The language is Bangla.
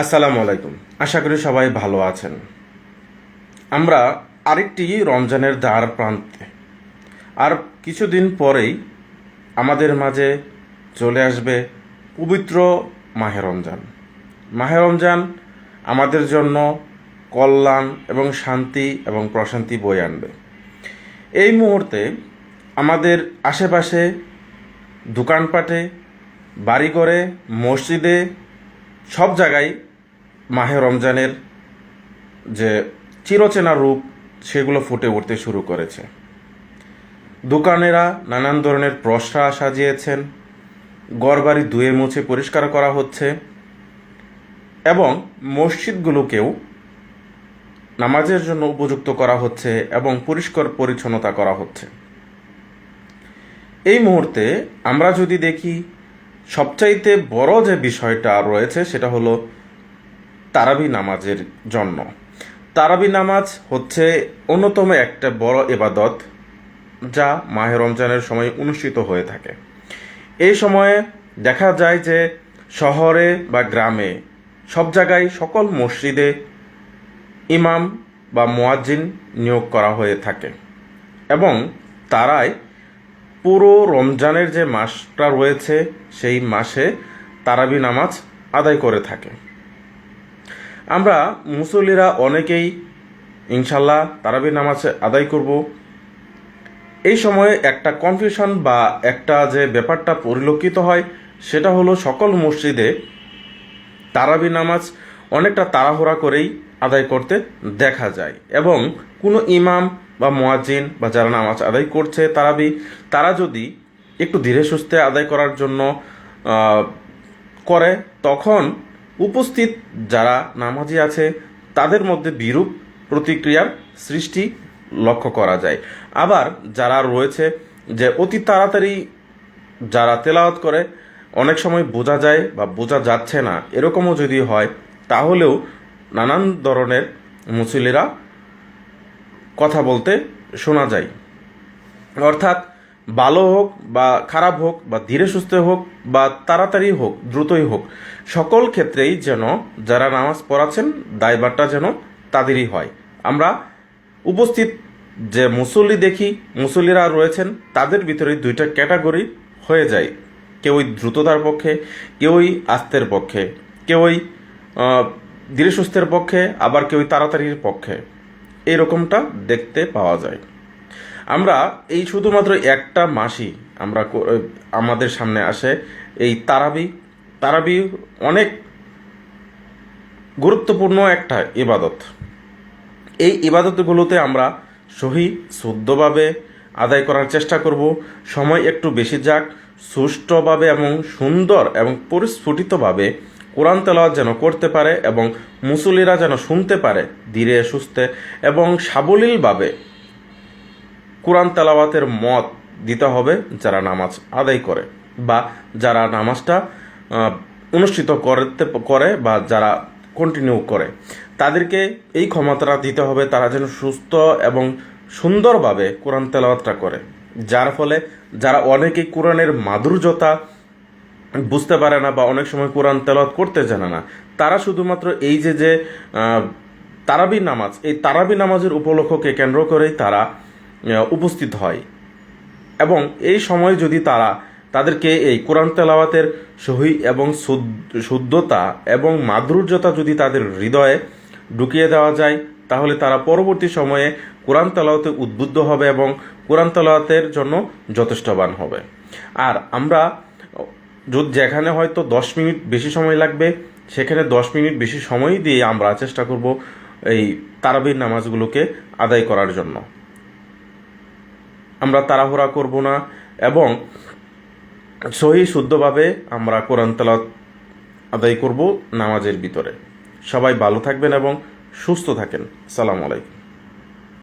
আসসালামু আলাইকুম। আশা করি সবাই ভালো আছেন। আমরা আরেকটি রমজানের দ্বার প্রান্তে। আর কিছুদিন পরেই আমাদের মাঝে চলে আসবে পবিত্র মাহে রমজান। মাহে রমজান আমাদের জন্য কল্যাণ এবং শান্তি এবং প্রশান্তি বয়ে আনবে। এই মুহূর্তে আমাদের আশেপাশে দোকানপাটে বাড়ি করে মসজিদে সব জায়গায় মাহে রমজানের যে চিরচেনা রূপ, সেগুলো ফুটে উঠতে শুরু করেছে। দোকানেরা নানান ধরনের প্রসরা সাজিয়েছেন, গড়বাড়ি ধুয়ে মুছে পরিষ্কার করা হচ্ছে এবং মসজিদগুলোকেও নামাজের জন্য উপযুক্ত করা হচ্ছে এবং পরিষ্কার পরিচ্ছন্নতা করা হচ্ছে। এই মুহূর্তে আমরা যদি দেখি সবচাইতে বড় যে বিষয়টা রয়েছে সেটা হলো তারাবি নামাজের জন্য। তারাবি নামাজ হচ্ছে অন্যতম একটা বড় এবাদত যা মাহে রমজানের সময় অনুষ্ঠিত হয়ে থাকে। এই সময়ে দেখা যায় যে শহরে বা গ্রামে সব জায়গায় সকল মসজিদে ইমাম বা মোয়াজ্জিন নিয়োগ করা হয়ে থাকে এবং তারাই পুরো রমজানের যে মাসটা রয়েছে, সেই মাসে তারাবি নামাজ আদায় করে থাকে। আমরা মুসল্লিরা অনেকেই ইনশাল্লাহ তারাবি নামাজ আদায় করব। এই সময়ে একটা কনফিউশন বা একটা যে ব্যাপারটা পরিলক্ষিত হয়, সেটা হলো সকল মসজিদে তারাবি নামাজ অনেকটা তাড়াহুড়া করেই আদায় করতে দেখা যায় এবং কোনো ইমাম বা মোয়াজিন বা যারা নামাজ আদায় করছে তারাবি তারা যদি একটু ধীরে সুস্থে আদায় করার জন্য করে, তখন উপস্থিত যারা নামাজি আছে, তাদের মধ্যে বিরূপ প্রতিক্রিয়ার সৃষ্টি লক্ষ্য করা যায়। আবার যারা রয়েছে যে অতি তাড়াতাড়ি যারা তেলাওয়াত করে, অনেক সময় বোঝা যায় বা বোঝা যাচ্ছে না। এরকমও যদি হয়, তাহলেও নানান ধরনের মুসলিরা কথা বলতে শোনা যায়। অর্থাৎ ভালো হোক বা খারাপ হোক বা ধীরে সুস্থে হোক বা তাড়াতাড়ি হোক, দ্রুতই হোক, সকল ক্ষেত্রেই যেন যারা নামাজ পড়াচ্ছেন দায়বারটা যেন তাদেরই হয়। আমরা উপস্থিত যে মুসল্লি দেখি, মুসল্লিরা রয়েছেন, তাদের ভিতরে দুইটা ক্যাটাগরি হয়ে যায়। কেউই দ্রুততার পক্ষে, কেউই আস্তের পক্ষে, কেউই ধীরে সুস্থের পক্ষে, আবার কেউই তাড়াতাড়ির পক্ষে। এরকমটা দেখতে পাওয়া যায়। আমরা এই শুধুমাত্র একটা মাসই আমরা আমাদের সামনে আসে এই তারাবি। তারাবি অনেক গুরুত্বপূর্ণ একটা ইবাদত। এই ইবাদতগুলোতে আমরা সহি, শুদ্ধভাবে আদায় করার চেষ্টা করব। সময় একটু বেশি যাক, সুষ্ঠুভাবে এবং সুন্দর এবং পরিস্ফুটিতভাবে কোরআন তেলাওয়াত যেন করতে পারে এবং মুসলিরা যেন শুনতে পারে, ধীরে সুস্থে এবং সাবলীলভাবে কোরআন তেলাওয়াতের মত দিতে হবে যারা নামাজ আদায় করে বা যারা নামাজটা অনুষ্ঠিত করতে, করে বা যারা কন্টিনিউ করে। তাদেরকে এই ক্ষমতাটা দিতে হবে তারা যেন সুস্থ এবং সুন্দরভাবে কোরআন তেলাওয়াতটা করে। যার ফলে যারা অনেকেই কোরআনের মাধুর্যতা বুঝতে পারে না বা অনেক সময় কোরআন তেলাওয়াত করতে জানে না। তারা শুধুমাত্র এই যে যে তারাবি নামাজ, এই তারাবি নামাজের উপলক্ষকে কেন্দ্র করেই তারা উপস্থিত হয়। এবং এই সময় যদি তারা তাদেরকে এই কোরআন তেলাওয়াতের সহি এবং শুদ্ধ- শুদ্ধতা এবং মাধুর্যতা যদি তাদের হৃদয়ে ঢুকিয়ে দেওয়া যায়, তাহলে তারা পরবর্তী সময়ে কোরআন তেলাওয়াতে উদ্বুদ্ধ হবে এবং কোরআন তেলাওয়াতের জন্য যথেষ্টবান হবে। আর আমরা যেখানে হয়তো দশ মিনিট বেশি সময় লাগবে, সেখানে দশ মিনিট বেশি সময় দিয়ে আমরা চেষ্টা করব এই তারাবির নামাজগুলোকে আদায় করার জন্য। আমরা তাড়াহুড়া করব না এবং সহি শুদ্ধভাবে আমরা কোরআন তেলাওয়াত আদায় করব নামাজের ভিতরে। সবাই ভালো থাকবেন এবং সুস্থ থাকেন। সালাম আলাইকুম।